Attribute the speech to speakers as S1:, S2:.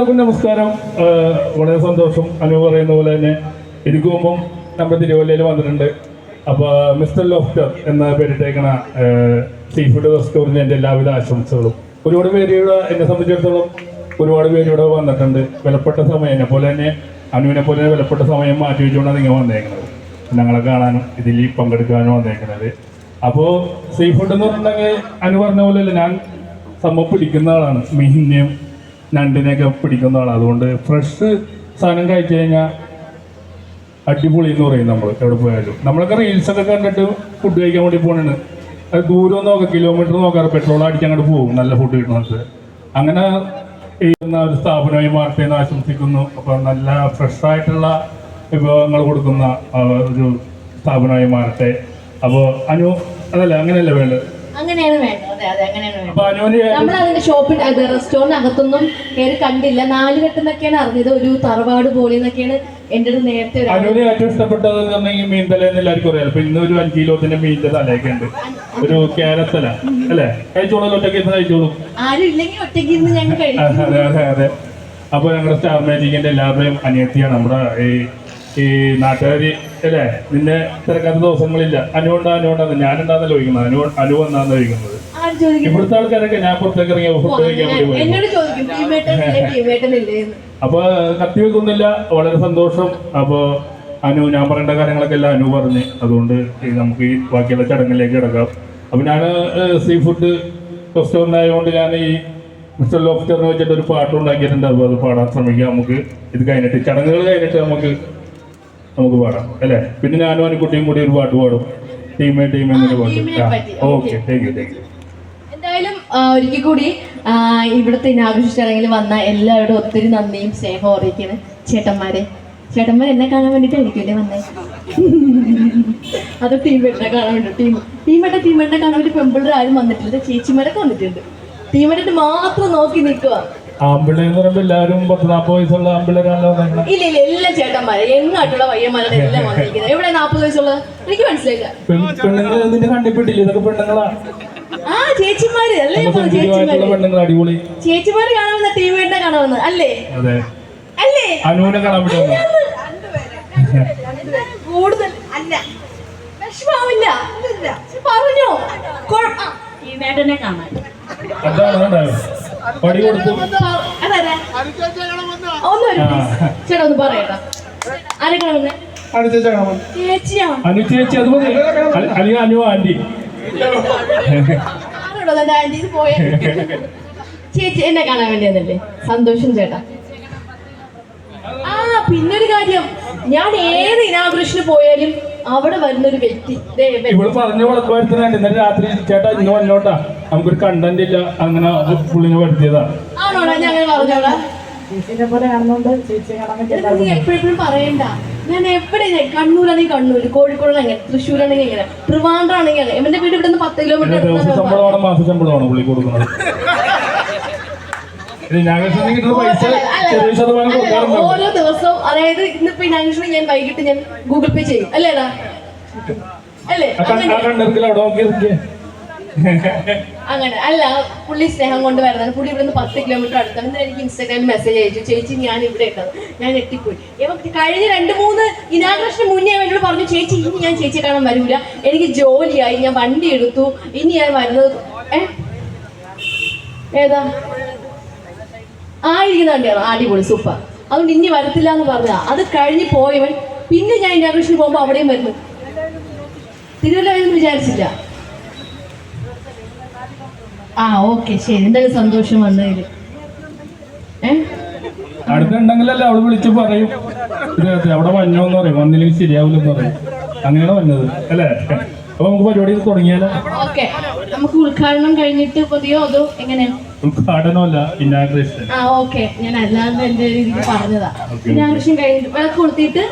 S1: നമസ്കാരം. വളരെ സന്തോഷം. അനു പറയുന്ന പോലെ തന്നെ എനിക്ക് മുമ്പും നമ്മുടെ തിരുവല്ലയിൽ വന്നിട്ടുണ്ട്. അപ്പോൾ മിസ്റ്റർ ലോഫ്റ്റർ എന്ന പേരിട്ടേക്കണ സീ ഫുഡ് റെസ്റ്റോറന്റിന് എന്റെ എല്ലാവിധ ആശംസകളും. ഒരുപാട് പേര് എന്നെ സംബന്ധിച്ചിടത്തോളം ഒരുപാട് പേര് ഇവിടെ വന്നിട്ടുണ്ട്. വിലപ്പെട്ട സമയം എന്നെ പോലെ തന്നെ അനുവിനെ പോലെ തന്നെ വിലപ്പെട്ട സമയം മാറ്റി വെച്ചുകൊണ്ടാണ് നിങ്ങൾ വന്നേക്കുന്നത്. ഞങ്ങളെ കാണാനും ഇതിൽ പങ്കെടുക്കാനും വന്നേക്കുന്നത്. അപ്പോൾ സീ ഫുഡ് എന്ന് പറഞ്ഞിട്ടുണ്ടെങ്കിൽ അനു പറഞ്ഞ പോലെയല്ല ഞാൻ സംഭവം പിടിക്കുന്ന ആളാണ്. മീനിനെയും ഞണ്ടിനെയൊക്കെ പിടിക്കുന്ന ആളാണ് അതുകൊണ്ട് ഫ്രഷ് സാധനം കഴിച്ചു കഴിഞ്ഞാൽ അടിപൊളി എന്ന് പറയും നമ്മൾ എവിടെ പോയാലും. നമ്മളൊക്കെ റീൽസൊക്കെ കണ്ടിട്ട് ഫുഡ് കഴിക്കാൻ വേണ്ടി പോകണാണ് അത് ദൂരം നോക്കാം കിലോമീറ്റർ നോക്കാറ് പെട്രോൾ അടിക്കാൻ അങ്ങോട്ട് പോകും. നല്ല ഫുഡ് കിട്ടുന്നത് അങ്ങനെ ചെയ്യുന്ന ഒരു സ്ഥാപനമായി മാറട്ടെ ആശംസിക്കുന്നു. അപ്പോൾ നല്ല ഫ്രഷായിട്ടുള്ള വിഭവങ്ങൾ കൊടുക്കുന്ന ഒരു സ്ഥാപനമായി മാറട്ടെ. അപ്പോൾ അനു അതല്ല അങ്ങനെയല്ല വേണ്ടത്.
S2: അങ്ങനെയാണ് വേണ്ടത്. അതെ അതെ അങ്ങനെയാണ് വേണ്ടത്. നമ്മൾ അതിന്റെ ഷോപ്പിൽ അത് റെസ്റ്റോറന്റ് അകത്തൊന്നും കയറി കണ്ടില്ല. നാല് ഘട്ടം അറിഞ്ഞത്. ഒരു തറവാട് പോലെ എന്നൊക്കെയാണ് അടുത്ത് നേരത്തെ ഒരു
S1: അനുവിന് ഏറ്റവും ഇഷ്ടപ്പെട്ടത് മീൻ എല്ലാവർക്കും അറിയാം. അപ്പൊ ഇന്ന് ഒരു അഞ്ച് കിലോത്തിന്റെ മീനിന്റെ തലയൊക്കെ ഉണ്ട്. ഒരു ക്യാരത്തല അല്ലേ? കഴിച്ചോളൂ ഒറ്റയ്ക്ക് ഇരുന്ന് കഴിച്ചോളൂ.
S2: ആരും ഇല്ലെങ്കിൽ ഒറ്റയ്ക്ക് ഇരുന്ന് ഞങ്ങൾ കഴിക്കും.
S1: അതെ അതെ അതെ. അപ്പൊ ഞങ്ങളുടെ സ്റ്റാർ മാജിക്കിന്റെ എല്ലാവരുടെയും അനിയത്തിയാണ് നമ്മുടെ ഈ ഈ നാട്ടുകാര്. അല്ലേ? നിന്നെ തിരക്കാത്ത ദിവസങ്ങളില്ല. അനുകൊണ്ടാ അനുകൊണ്ടാന്ന് ഞാനുണ്ടാന്ന് ചോദിക്കുന്നത്? അനു അനു എന്നാന്ന് ചോദിക്കുന്നത്? ഇവിടുത്തെ ആൾക്കാരൊക്കെ ഞാൻ പുറത്തേക്ക് ഇറങ്ങിയ ഫുഡ് കഴിക്കാൻ വേണ്ടി അപ്പൊ കത്തി വെക്കുന്നില്ല. വളരെ സന്തോഷം. അപ്പോ അനു ഞാൻ പറയേണ്ട കാര്യങ്ങളൊക്കെ എല്ലാം അനു പറഞ്ഞ്. അതുകൊണ്ട് നമുക്ക് ഈ ബാക്കിയുള്ള ചടങ്ങിലേക്ക് കിടക്കാം. അപ്പൊ ഞാൻ സീ ഫുഡ് റെസ്റ്റോറന്റ് ആയതുകൊണ്ട് ഞാൻ ഈ മിസ്റ്റർ ലോഫ്റ്റർ വെച്ചിട്ട് ഒരു പാട്ട് ഉണ്ടാക്കിയിട്ടുണ്ട്. അപ്പോൾ അത് പാടാൻ ശ്രമിക്കാം നമുക്ക്. ഇത് കഴിഞ്ഞിട്ട് ചടങ്ങുകൾ കഴിഞ്ഞിട്ട് നമുക്ക് നമുക്ക് പാടാം അല്ലേ? പിന്നെ ഞാനും അനുക്കുട്ടിയും കൂടി ഒരു പാട്ട് പാടും. ടീമേ ടീമേ പാട്ട്.
S2: ടീമിനെ
S1: okay thank you thank you
S2: എന്തായാലും ഒരിക്കൽ കൂടി ഇവിടുത്തെ ഇനാഘോഷ ചടങ്ങിൽ വന്ന എല്ലാവരോടും ഒത്തിരി നന്ദിയും സ്നേഹവും അറിയിക്കുന്നു ചേട്ടന്മാരെ. ചേട്ടന്മാർ എന്നെ കാണാൻ വേണ്ടിട്ടായിരിക്കും വന്നേ? അത് ടീമേട്ടിനെ കാണാൻ വേണ്ടി ടീം ടീമേട്ടെ ടീമേട്ടിനെ കാണാൻ വേണ്ടി പെമ്പിളർ ആരും വന്നിട്ടില്ല. ചേച്ചിമാരൊക്കെ വന്നിട്ടുണ്ട്. ടീമേട്ടിന്റെ മാത്രം നോക്കി നിൽക്കുക
S1: ആമ്പിള്ളേർ എന്ന് പറയുമ്പോൾ എല്ലാവരും പത്ത് നാപ്പത് വയസ്സുള്ള ആമ്പിള്ളേരാണല്ലോ വന്നേക്കണെ.
S2: ഇല്ല ഇല്ല എല്ലാ ചേട്ടന്മാരെ എങ്ങാട്ടുള്ള വയ്യന്മാരുടെ എല്ലാം വന്നിരിക്കുന്നത്. എവിടെ നാപ്പത് വയസ്സുള്ള? എനിക്ക് മനസ്സിലായില്ല.
S1: പെൺ- പെണ്ണുങ്ങൾ നിന്റെ കണ്ടിപ്പെട്ടില്ല? ഇതൊക്കെ പെണ്ണുങ്ങളാ.
S2: ആ ചേച്ചിമാര് അല്ലേ?
S1: പെണ്ണുങ്ങൾ അടിപൊളി.
S2: ചേച്ചിമാര് കാണാൻ വന്ന ടീമേറ്റിനെ കാണാൻ വന്നത് അല്ലേ? അല്ലേ?
S1: അനുവിനെ കാണാൻ
S2: കൂടുതൽ അല്ല. വിഷമാവില്ല. പറഞ്ഞോ കുഴപ്പ ഈ മേടനെ കാണാൻ.
S1: അതാണ്. പടി കൊടുത്തു.
S2: ചേട്ടാ ഒന്ന് പറയട്ടാ.
S1: അനു ചേച്ചി അത് മതി. അല്ല- അല്ലെങ്കിൽ അനു ആന്റി.
S2: ചേച്ചി എന്നെ കാണാൻ വേണ്ടി സന്തോഷം ചേട്ടാ. ആ പിന്നൊരു കാര്യം. ഞാൻ ഏത് ഇനാകൃഷ്ണ പോയാലും അവിടെ വരുന്ന ഒരു വ്യക്തി. ദേ പറഞ്ഞു
S1: ഇവൾ പറഞ്ഞ വളർത്തുവാരുത്തനാണ് ഇന്നലെ രാത്രി ചേട്ടാ ഇന്ന് വന്നോട്ടാ നമുക്കൊരു കണ്ടന്റ് ഇല്ല. അങ്ങനെ പുള്ളിനെ വരുത്തിയതാ
S2: ആണോടാ ഞാൻ അങ്ങനെ പറഞ്ഞോടാ
S3: ചേച്ചിനെ പോലെ കാണുന്നോണ്ട് ചേച്ചിയെ കാണാൻ വേണ്ടി
S2: ഇത് നീ എപ്പോഴും പറയണ്ട. ഞാൻ എവിടെ കണ്ണൂരാണെങ്കിൽ കണ്ണൂർ കോഴിക്കോടാണെങ്കിൽ തൃശ്ശൂരാണെങ്കിൽ എങ്ങനെ? ട്രിവാൻഡ്രാണെങ്കിൽ അങ്ങനെ എന്റെ വീട് ഇവിടെ നിന്ന് പത്ത് കിലോമീറ്റർ
S1: മാസ ശമ്പളമാണ് പുള്ളി കൊടുക്കുന്നത്.
S2: ഓരോ ദിവസവും അതായത് ഇന്നിപ്പോ ഇനാഗ്രേഷൻ ഞാൻ വൈകിട്ട് ഞാൻ ഗൂഗിൾ പേ ചെയ്യും. അല്ലേടാ അല്ലേ?
S1: അവിടെ നോക്കി
S2: അങ്ങനെ. അല്ല പുള്ളി സ്നേഹം കൊണ്ട് വരുന്നതാണ്. പുള്ളി ഇവിടുന്ന് പത്ത് കിലോമീറ്റർ അടുത്താണ്. എന്നിട്ട് എനിക്ക് ഇൻസ്റ്റാഗ്രാമിൽ മെസ്സേജ് അയച്ചു. ചേച്ചി ഞാൻ ഇവിടെ ഇട്ടത്. ഞാൻ എത്തിപ്പോയി കഴിഞ്ഞ രണ്ട് മൂന്ന് ഇനാഗ്രേഷന് മുന്നേ വേണ്ടി പറഞ്ഞു ചേച്ചി ഇനി ഞാൻ ചേച്ചി കാണാൻ വരൂല. എനിക്ക് ജോലിയായി. ഞാൻ വണ്ടി എടുത്തു. ഇനി ഞാൻ വരുന്നത് ഏതാ? ആയിരിക്കുന്ന വണ്ടിയാണ് അടിപൊളി സൂപ്പർ അതുകൊണ്ട് ഇനി വരത്തില്ല എന്ന് പറഞ്ഞതാ. അത് കഴിഞ്ഞ് പോയവൻ പിന്നെ ഞാൻ ഇനാഗ്രേഷന് പോകുമ്പോൾ അവിടെയും വരുന്നു. തിരുവല്ല വിചാരിച്ചില്ല. ആ ഓക്കെ ശരി. എന്തായാലും സന്തോഷം വന്നതിൽ
S1: അടുത്തുണ്ടെങ്കിലല്ല അവൾ വിളിച്ച് പറയും. അവിടെ വന്നോന്ന് പറയും. വന്നില്ലെങ്കിൽ ശരിയാവില്ലെന്ന് പറയും. അങ്ങനെയാണ് വന്നത്. അല്ലേ? അപ്പൊ നമുക്ക് പരിപാടി തുടങ്ങിയാലോ?
S2: ഓക്കെ. നമുക്ക് ഉദ്ഘാടനം കഴിഞ്ഞിട്ട് മതിയോ? അതോ എങ്ങനെയാ
S1: ഉദ്ഘാടനമല്ല ഇനാഗ്രേഷൻ
S2: ആ ഓക്കെ. ഞാൻ അല്ലാതെ എന്റെ രീതിക്ക് പറഞ്ഞതാ. ഇനാഗ്രേഷൻ കഴിഞ്ഞിട്ട് വിളക്ക് കൊളുത്തിയിട്ട്